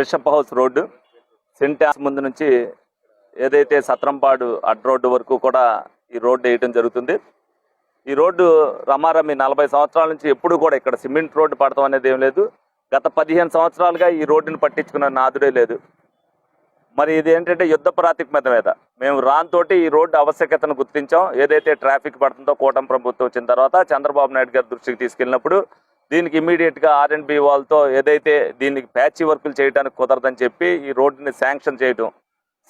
Bishop house road. Syntax ముందు నుంచి ఏదైతే సత్రంపాడు అడ్ రోడ్డు వరకు కూడా ఈ రోడ్డు వేయటం జరుగుతుంది. ఈ రోడ్డు రమారమి నలభై సంవత్సరాల నుంచి ఎప్పుడు కూడా ఇక్కడ సిమెంట్ రోడ్డు పడతాం అనేది ఏం లేదు. గత పదిహేను సంవత్సరాలుగా ఈ రోడ్డుని పట్టించుకున్న నాదుడే లేదు. మరి ఇది ఏంటంటే యుద్ధ ప్రాతిపద మీద. మేము రాన్తోటి ఈ రోడ్డు ఆవశ్యకతను గుర్తించాం. ఏదైతే ట్రాఫిక్ పడుతుందో కూటమి ప్రభుత్వం వచ్చిన తర్వాత చంద్రబాబు నాయుడు గారి దృష్టికి తీసుకెళ్ళినప్పుడు దీనికి ఇమీడియట్గా ఆర్ అండ్ బి వాళ్ళతో ఏదైతే దీనికి ప్యాచీ వర్కులు చేయడానికి కుదరదని చెప్పి ఈ రోడ్డుని శాంక్షన్ చేయడం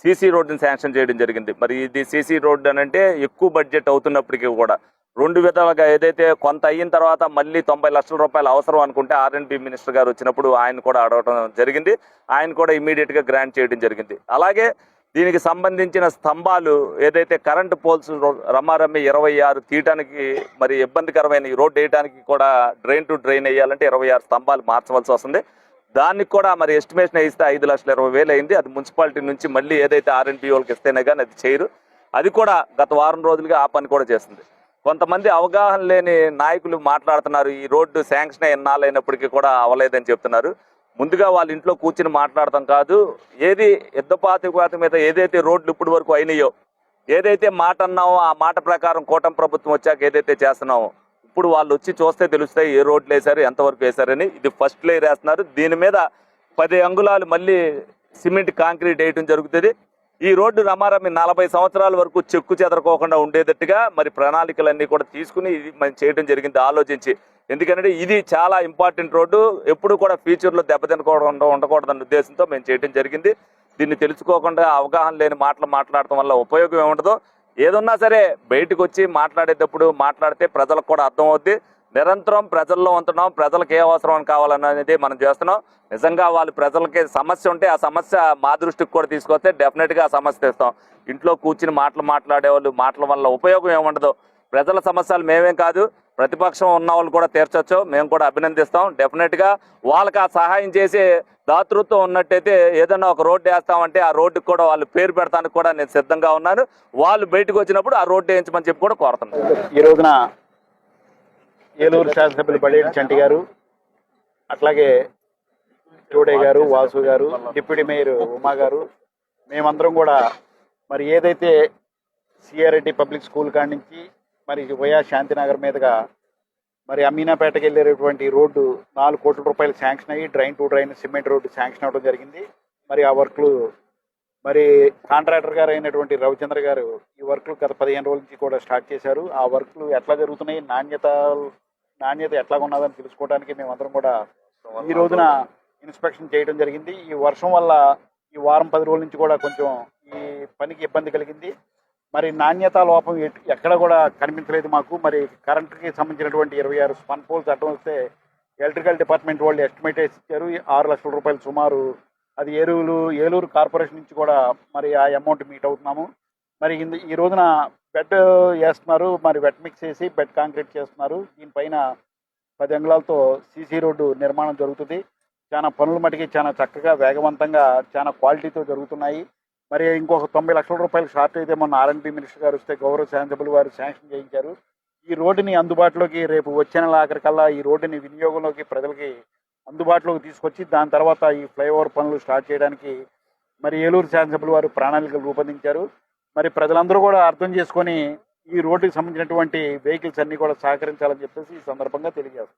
సీసీ రోడ్డుని శాంక్షన్ చేయడం జరిగింది. మరి ఇది సీసీ రోడ్డు అని అంటే ఎక్కువ బడ్జెట్ అవుతున్నప్పటికీ కూడా రెండు విధాలుగా ఏదైతే కొంత అయిన తర్వాత మళ్ళీ తొంభై లక్షల రూపాయలు అవసరం అనుకుంటే ఆర్ మినిస్టర్ గారు వచ్చినప్పుడు ఆయన కూడా అడగడం జరిగింది. ఆయన కూడా ఇమీడియట్గా గ్రాంట్ చేయడం జరిగింది. అలాగే దీనికి సంబంధించిన స్తంభాలు ఏదైతే కరెంటు పోల్స్ రమారమ్మి ఇరవై ఆరు తీయటానికి మరి ఇబ్బందికరమైన ఈ రోడ్డు వేయడానికి కూడా డ్రైన్ టు డ్రైన్ వేయాలంటే ఇరవై ఆరు స్తంభాలు మార్చవలసి వస్తుంది. దానికి కూడా మరి ఎస్టిమేషన్ వేస్తే ఐదు లక్షల ఇరవై వేలు అయింది. అది మున్సిపాలిటీ నుంచి మళ్ళీ ఏదైతే ఆర్ఎన్పి వాళ్ళకి ఇస్తేనే కానీ అది చేయరు. అది కూడా గత వారం రోజులుగా ఆ పని కూడా చేస్తుంది. కొంతమంది అవగాహన లేని నాయకులు మాట్లాడుతున్నారు. ఈ రోడ్డు శాంక్షన్ ఎన్నాళ్ళు అయినప్పటికీ కూడా అవ్వలేదని చెప్తున్నారు. ముందుగా వాళ్ళ ఇంట్లో కూర్చుని మాట్లాడటం కాదు ఏది యుద్ధపాతిపాతి మీద ఏదైతే రోడ్లు ఇప్పటి వరకు అయినాయో ఏదైతే మాట అన్నామో ఆ మాట ప్రకారం కూటమి ప్రభుత్వం వచ్చాక ఏదైతే చేస్తున్నామో ఇప్పుడు వాళ్ళు వచ్చి చూస్తే తెలుస్తాయి ఏ రోడ్లు వేశారు ఎంతవరకు వేశారని. ఇది ఫస్ట్ లేయర్ వేస్తున్నారు. దీని మీద పది అంగుళాలు మళ్ళీ సిమెంట్ కాంక్రీట్ వేయటం జరుగుతుంది. ఈ రోడ్డు రమారమి నలభై సంవత్సరాల వరకు చెక్కు చెదరకోకుండా ఉండేటట్టుగా మరి ప్రణాళికలన్నీ కూడా తీసుకుని ఇది మనం చేయడం జరిగింది ఆలోచించి. ఎందుకంటే ఇది చాలా ఇంపార్టెంట్ రోడ్డు ఎప్పుడు కూడా ఫ్యూచర్లో దెబ్బతినకూడదు ఉండకూడదన్న ఉద్దేశంతో మేము చేయడం జరిగింది. దీన్ని తెలుసుకోకుండా అవగాహన లేని మాటలు మాట్లాడటం వల్ల ఉపయోగం ఏముండదు. ఏదున్నా సరే బయటకు వచ్చి మాట్లాడేటప్పుడు మాట్లాడితే ప్రజలకు కూడా అర్థమవుద్ది. నిరంతరం ప్రజల్లో ఉంటున్నాం ప్రజలకు ఏ అవసరం కావాలనేది మనం చేస్తున్నాం. నిజంగా వాళ్ళు ప్రజలకి సమస్య ఉంటే ఆ సమస్య మా దృష్టికి కూడా తీసుకొస్తే డెఫినెట్గా ఆ సమస్య ఇస్తాం ఇంట్లో కూర్చుని మాటలు మాట్లాడేవాళ్ళు మాటల వల్ల ఉపయోగం ఏముండదు. ప్రజల సమస్యలు మేమేం కాదు ప్రతిపక్షం ఉన్న వాళ్ళు కూడా తీర్చొచ్చు. మేము కూడా అభినందిస్తాం. డెఫినెట్గా వాళ్ళకి ఆ సహాయం చేసే దాతృత్వం ఉన్నట్టయితే ఏదైనా ఒక రోడ్డు వేస్తామంటే ఆ రోడ్డుకి కూడా వాళ్ళు పేరు పెడతానికి కూడా నేను సిద్ధంగా ఉన్నాను. వాళ్ళు బయటకు వచ్చినప్పుడు ఆ రోడ్డు వేయించమని చెప్పి కూడా కోరుతున్నాను. ఈ రోజున ఏలూరు శాసనసభ్యులు బడేటి చంటి గారు అట్లాగే టోడే గారు వాసు గారు డిప్యూటీ మేయర్ ఉమా గారు మేమందరం కూడా మరి ఏదైతే సిఆర్రెడ్డి పబ్లిక్ స్కూల్ కాడి నుంచి మరి వైఆర్ శాంతినగర్ మీదుగా మరి అమీనాపేటకి వెళ్ళేటటువంటి రోడ్డు నాలుగు కోట్ల రూపాయలు శాంక్షన్ అయ్యి drain to drain cement road sanction అవ్వడం జరిగింది. మరి ఆ వర్క్లు మరి కాంట్రాక్టర్ గారు అయినటువంటి రవిచంద్ర గారు ఈ వర్క్లు గత పదిహేను రోజుల నుంచి కూడా స్టార్ట్ చేశారు. ఆ వర్క్లు ఎట్లా జరుగుతున్నాయి? నాణ్యత నాణ్యత ఎట్లా ఉన్నదని తెలుసుకోవడానికి మేమందరం కూడా ఈ రోజున ఇన్స్పెక్షన్ చేయడం జరిగింది. ఈ వర్షం వల్ల ఈ వారం పది రోజుల నుంచి కూడా కొంచెం ఈ పనికి ఇబ్బంది కలిగింది. మరి నాణ్యత లోపం ఎక్కడ కూడా కనిపించలేదు మాకు. మరి కరెంట్కి సంబంధించినటువంటి ఇరవై ఆరు స్పన్ పోల్స్ అడ్డం వస్తే ఎలక్ట్రికల్ డిపార్ట్మెంట్ వాళ్ళు ఎస్టిమేట్ ఇచ్చారు. ఆరు లక్షల రూపాయలు సుమారు అది ఏలూరు ఏలూరు కార్పొరేషన్ నుంచి కూడా మరి ఆ అమౌంట్ మీట్ అవుతున్నాము. మరి ఇందు ఈ రోజున బెడ్ వేస్తున్నారు మరి వెట్ మిక్స్ చేసి బెడ్ కాంక్రీట్ చేస్తున్నారు. దీనిపైన పది అంగుళాలతో సీసీ రోడ్డు నిర్మాణం జరుగుతుంది. చాలా పనులు మటుకి చాలా చక్కగా వేగవంతంగా చాలా క్వాలిటీతో జరుగుతున్నాయి. మరి ఇంకొక తొంభై లక్షల రూపాయలు షార్ట్ అయితే మొన్న ఆర్ఎన్బి మినిస్టర్ గారు వస్తే గౌరవ శాంతబుల్ వారు శాంక్షన్ చేయించారు. ఈ రోడ్డుని అందుబాటులోకి రేపు వచ్చే నెల ఆఖరికల్లా ఈ రోడ్డుని వినియోగంలోకి ప్రజలకి అందుబాటులోకి తీసుకొచ్చి దాని తర్వాత ఈ ఫ్లైఓవర్ పనులు స్టార్ట్ చేయడానికి మరి ఏలూరు శాసనసభ్యులు వారు ప్రణాళికలు రూపొందించారు. మరి ప్రజలందరూ కూడా అర్థం చేసుకొని ఈ రోడ్డుకి సంబంధించినటువంటి వెహికల్స్ అన్ని కూడా సహకరించాలని చెప్పేసి ఈ సందర్భంగా తెలియజేస్తాం